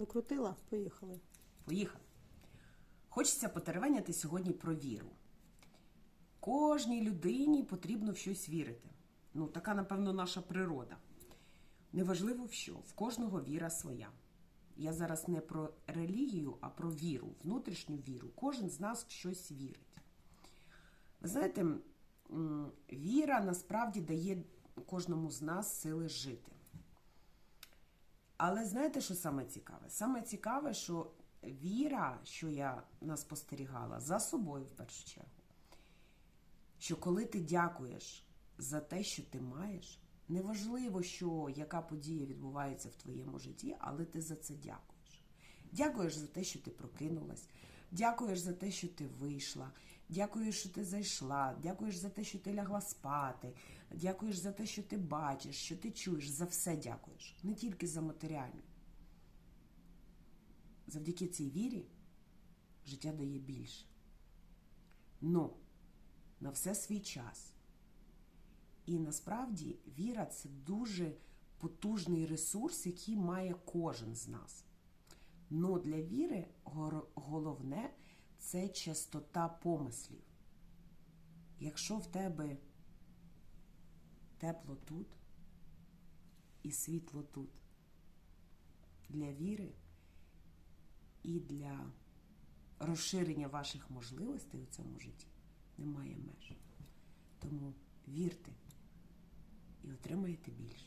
Докрутила? Поїхали. Поїхали. Хочеться потеревеняти сьогодні про віру. Кожній людині потрібно в щось вірити. Ну, така, напевно, наша природа. Неважливо в що, в кожного віра своя. Я зараз не про релігію, а про віру, внутрішню віру. Кожен з нас в щось вірить. Ви знаєте, віра насправді дає кожному з нас сили жити. Але знаєте, що саме цікаве? Саме цікаве, що віра, що я наспостерігала, за собою в першу чергу, що коли ти дякуєш за те, що ти маєш, неважливо, що яка подія відбувається в твоєму житті, але ти за це дякуєш. Дякуєш за те, що ти прокинулась, дякуєш за те, що ти вийшла, дякуєш, що ти зайшла, дякуєш за те, що ти лягла спати, дякуєш за те, що ти бачиш, що ти чуєш, за все дякуєш, не тільки за матеріальне. Завдяки цій вірі життя дає більше. Ну, на все свій час. І насправді віра це дуже потужний ресурс, який має кожен з нас. Ну для віри головне це частота помислів. Якщо в тебе тепло тут і світло тут, для віри і для розширення ваших можливостей у цьому житті немає меж. Тому вірте і отримаєте більше.